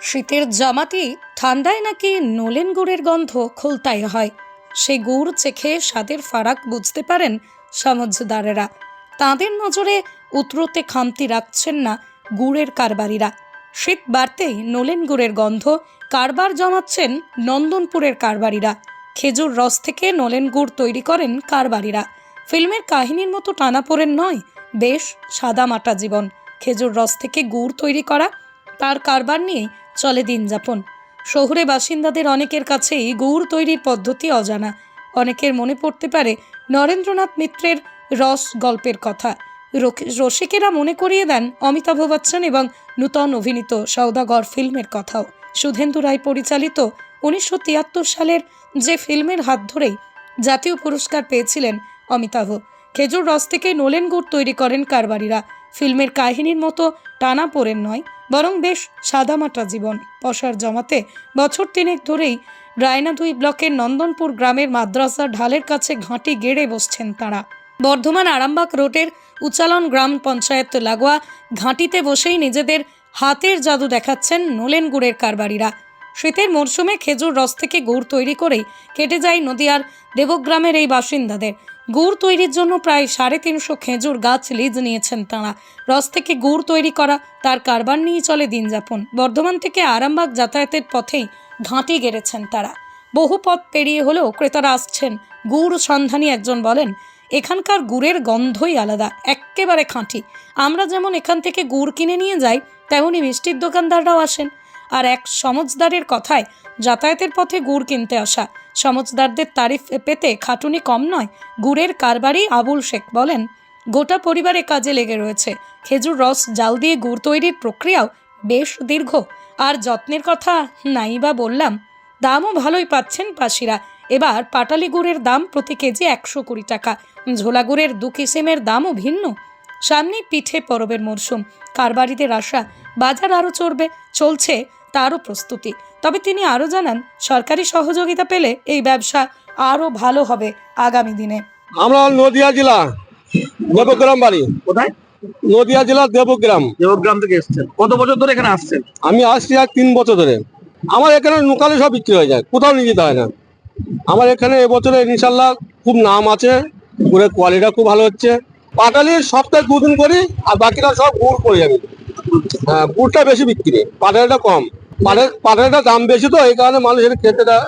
শীতের জামাতি ঠান্ডায় নাকি নলেন গুড়ের গন্ধ খুলতাই হয়। সেই গুড় চেখে স্বাদের ফারাক বুঝতে পারেন সমঝদারেরা তাঁদের নজরে উতরোতে খামতি রাখছেন না গুড়ের কারবারিরা। শীত বাড়তেই নলেন গুড়ের গন্ধ কারবার জমাচ্ছেন নন্দনপুরের কারবারিরা। খেজুর রস থেকে নলেন গুড় তৈরি করেন কারবারিরা। ফিল্মের কাহিনীর মতো টানাপোড়েন নয়, বেশ সাদামাটা জীবন। খেজুর রস থেকে গুড় তৈরি করা, তার কারবার নিয়েই চলে দিন যাপন। শহুরে বাসিন্দাদের অনেকের কাছেই গুড় তৈরির পদ্ধতি অজানা। অনেকের মনে পড়তে পারে নরেন্দ্রনাথ মিত্রের রস গল্পের কথা। রসিকেরা মনে করিয়ে দেন অমিতাভ বচ্চন এবং নূতন অভিনীত সৌদাগর ফিল্মের কথাও। সুধেন্দু রায় পরিচালিত উনিশশো তিয়াত্তর সালের যে ফিল্মের হাত ধরেই জাতীয় পুরস্কার পেয়েছিলেন অমিতাভ। খেজুর রস থেকে নোলেন গুড় তৈরি করেন কারবারিরা। ফিল্মের কাহিনীর মতো টানা পড়েন নয়, বরং বেশ সাদামাটা জীবন। পশার জমাতে বছর তিনেক ধরেই রায়নাদুই ব্লকের নন্দনপুর গ্রামের মাদ্রাসা ঢালের কাছে ঘাঁটি গেড়ে বসছেন তাঁরা। বর্ধমান আরামবাগ রোডের উচালন গ্রাম পঞ্চায়েত লাগোয়া ঘাঁটিতে বসেই নিজেদের হাতের জাদু দেখাচ্ছেন নোলেন গুড়ের কারবারিরা। শীতের মরশুমে খেজুর রস থেকে গুড় তৈরি করেই কেটে যায় নদিয়ার দেবগ্রামের এই বাসিন্দাদের। গুড় তৈরির জন্য প্রায় সাড়ে তিনশো খেজুর গাছ লিজ নিয়েছেন তাঁরা। রস থেকে গুড় তৈরি করা, তার কারবার নিয়ে চলে দিন যাপন বর্ধমান থেকে আরামবাগ যাতায়াতের পথেই ঘাঁটি গেড়েছেন তারা। বহু পথ পেরিয়ে হলেও ক্রেতারা আসছেন। গুড় সন্ধানী একজন বলেন, এখানকার গুড়ের গন্ধই আলাদা, এক্কেবারে খাঁটি। আমরা যেমন এখান থেকে গুড় কিনে নিয়ে যাই, তেমনি মিষ্টির দোকানদাররাও আসেন। আর এক সমজদারের কথায়, যাতায়াতের পথে গুড় কিনতে আসা। সমজদারদের তারিফ পেতে খাটুনি কম নয়, গুড়ের কারবারি আবুল শেখ বলেন, গোটা পরিবারে কাজে লেগে রয়েছে। খেজুর রস, জাল দিয়ে গুড় তৈরির প্রক্রিয়াও বেশ দীর্ঘ। আর যত্নের কথা নাই বা বললাম। দামও ভালোই পাচ্ছেন পাশিরা। এবার পাটালি গুড়ের দাম প্রতি কেজি একশো কুড়ি টাকা। ঝোলা গুড়ের দু কিসিমের দামও ভিন্ন। সামনেই পিঠে পরবের মরশুম। কারবারিদের আশা বাজার আরও চড়বে চলছে তারও প্রস্তুতি। তবে তিনি আরও জানান সরকারি সহযোগিতা পেলে এই ব্যবসা আরও ভালো হবে আগামী দিনে। আমরা নদিয়া জেলা দেবগ্রাম বাড়ি। কোথায়? নদিয়া জেলা দেবগ্রাম। দেবগ্রাম থেকে এসেছেন। কত বছর ধরে এখানে আসছেন? আমি আসছি আর তিন বছর ধরে। আমার এখানে লোকালে সব বিক্রি হয়ে যায় কোথাও নিয়ে যেতে হয় না। আমার এখানে এবছরে ইনশাল্লাহ খুব নাম আছে গুড়ের কোয়ালিটিটা খুব ভালো হচ্ছে। পাটালির সপ্তাহে দুদিন করি আর বাকিটা সব গুড় করি আমি হ্যাঁ গুড়টা বেশি বিক্রি। পাটালিটা কম। পাটাল পাটালিটা দাম বেশি তো এই কারণে মানুষ এটা খেতে দেয়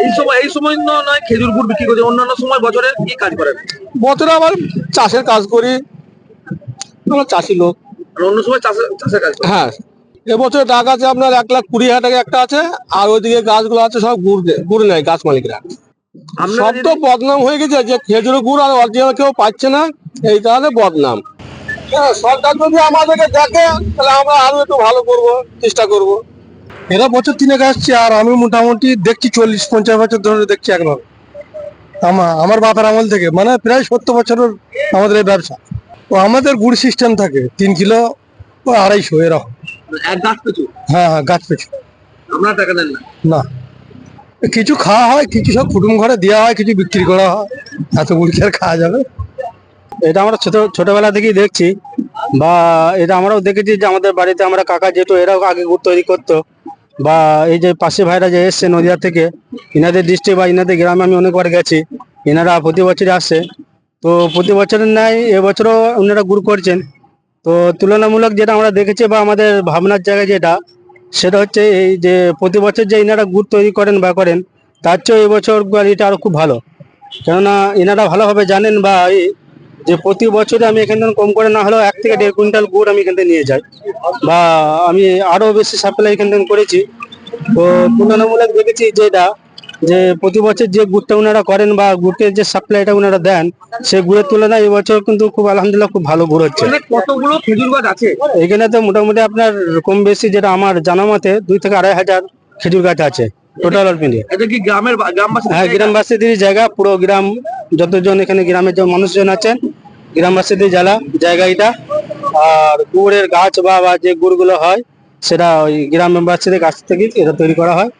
এই সময় এই সময় ন- নয় খেজুর গুড় বিক্রি করছে অন্যান্য সময় বছরে কি কাজ করেন বছরে আবার চাষের কাজ করি। আমরা চাষি লোক। আর অন্য সময় চাষের চাষের কাজ হ্যাঁ। এবছর টাকা আছে আপনার এক লাখ কুড়ি হাজার টাকা একটা আছে আর ওইদিকে গাছগুলো আছে সব গুড় নেয় গাছ মালিকরা। সব তো বদনাম হয়ে গেছে যে খেজুর গুড় আর অরিজিনাল কেউ পাচ্ছে না। এই কারণে বদনাম। হ্যাঁ, সরকার যদি আমাদেরকে দেখে তাহলে আমরা আরও একটু ভালো করব চেষ্টা করব। এরা বছর তিনেক আসছে আর আমি মোটামুটি দেখছি চল্লিশ পঞ্চাশ বছর ধরে দেখছি আমার আমার আমল থেকে মানে প্রায় সত্তর বছরের আমাদের এই ব্যবসা। ও আমাদের গুড় সিস্টেম থাকে তিন কিলো ও আড়াইশো এরকম। গাছ পিছু হ্যাঁ হ্যাঁ গাছ পেছু আপনারা টাকা দেন না? না। কিছু খাওয়া হয় কিছু সব কুটুম ঘরে দেওয়া হয় কিছু বিক্রি করা হয়। এত গুড় কি আর খাওয়া যাবে? এটা আমরা ছোট, ছোটবেলা থেকেই দেখছি বা এটা আমরাও দেখেছি যে আমাদের বাড়িতে আমরা কাকা যেহেতু এরাও আগে গুড় তৈরি করতো বা এই যে পাশে ভাইরা যে এসছে নদিয়া থেকে, ইনাদের ডিস্ট্রিক্ট বা ইনাদের গ্রামে আমি অনেকবার গেছি এনারা প্রতি বছরই আসে। তো প্রতি বছরের ন্যায় এবছরও ওনারা গুড় করছেন। তো তুলনামূলক যেটা আমরা দেখেছি বা আমাদের ভাবনার জায়গায় যেটা, সেটা হচ্ছে এই যে প্রতি বছর যে ইনারা গুড় তৈরি করেন বা করেন, তার চেয়েও এবছর কোয়ালিটি আরও খুব ভালো। কেননা এনারা ভালোভাবে জানেন বা যে প্রতি বছরে আমি এখান থেকে কম করে না হলেও এক থেকে দেড় কুইন্টাল গুড় আমি এখান থেকে নিয়ে যাই। বা আমি আরও বেশি সাপ্লাই এখান থেকে করেছি। তো তুলনামূলক দেখেছি যে এটা যে প্রতি বছর যে গুড়টা ওনারা করেন বা গুড়ের যে সাপ্লাইটা ওনারা দেন সেই গুড়ের তুলনায় এবছর কিন্তু খুব আলহামদুলিল্লাহ খুব ভালো গুড় হচ্ছে। কতগুলো খেজুর গাছ আছে? এখানে তো মোটামুটি আপনার কম বেশি যেটা আমার জানা মতে দুই থেকে আড়াই হাজার খেজুর গাছ আছে। টোটাল অল মিলিয়ে এটা কি গ্রামের গ্রামবাসী হ্যাঁ গ্রামবাসীদের জায়গা পুরো গ্রাম যতজন এখানে গ্রামের যে মানুষজন আছেন গ্রামবাসীদের জ্বালা জায়গা এটা। আর গুড়ের গাছ বা বা যে গুড়গুলো হয় সেটা ওই গ্রামবাসীদের গাছ থেকে এটা তৈরি করা হয়।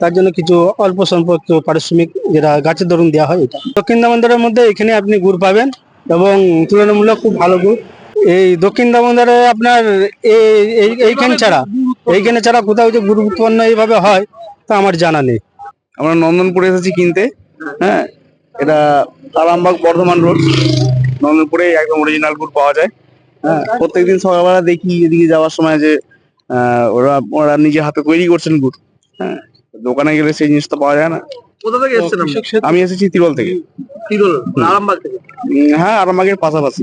তার জন্য কিছু অল্প স্বল্প পারিশ্রমিক যেটা গাছের দরুন দেওয়া হয় এটা। দক্ষিণ দামোদরের মধ্যে এখানে আপনি গুড় পাবেন এবং তুলনামূলক খুব ভালো গুড়। এই দক্ষিণ দামোদরে আপনার এই- এই- এইখানে ছাড়া এইখানে ছাড়া কোথাও যে গুরু উৎপন্ন এইভাবে হয় তা আমার জানা নেই। আমরা নন্দনপুরে এসেছি কিনতে হ্যাঁ? এটা আরামবাগ বর্ধমান রোড। নন্দনপুরে একদম অরিজিনাল গুড় পাওয়া যায় হ্যাঁ? প্রত্যেকদিন সকালবেলা দেখি এদিকে যাওয়ার সময় যে আহ, ওরা ওরা নিজে হাতে তৈরি করছেন গুড় হ্যাঁ? দোকানে গেলে সেই জিনিসটা পাওয়া যায় না। কোথা থেকে এসেছেন আমি এসেছি তিরল থেকে। তিরুল আরামবাগ থেকে? হ্যাঁ আরামবাগের পাশাপাশি।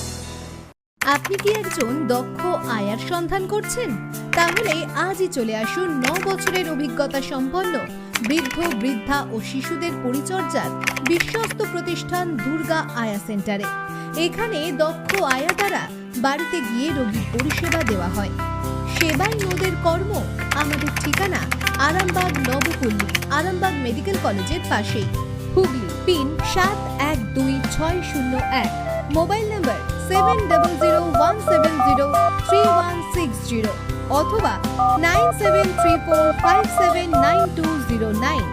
আপনি কি একজন দক্ষ আয়ার সন্ধান করছেন? তাহলে আজই চলে আসুন ন বছরের অভিজ্ঞতা সম্পন্ন বৃদ্ধ, বৃদ্ধা ও শিশুদের পরিচর্যার বিশ্বস্ত প্রতিষ্ঠান দুর্গা আয়া সেন্টারে। এখানে দক্ষ আয়া দ্বারা বাড়িতে গিয়ে রোগীর পরিষেবা দেওয়া হয়। সেবাই নোদের কর্ম আমাদের ঠিকানা আরামবাগ নবপল্লী, আরামবাগ মেডিকেল কলেজের পাশেই। হুগলি, পিন সাত এক দুই ছয় শূন্য এক। মোবাইল নম্বর সেভেন অথবা nine seven three four five seven nine two zero nine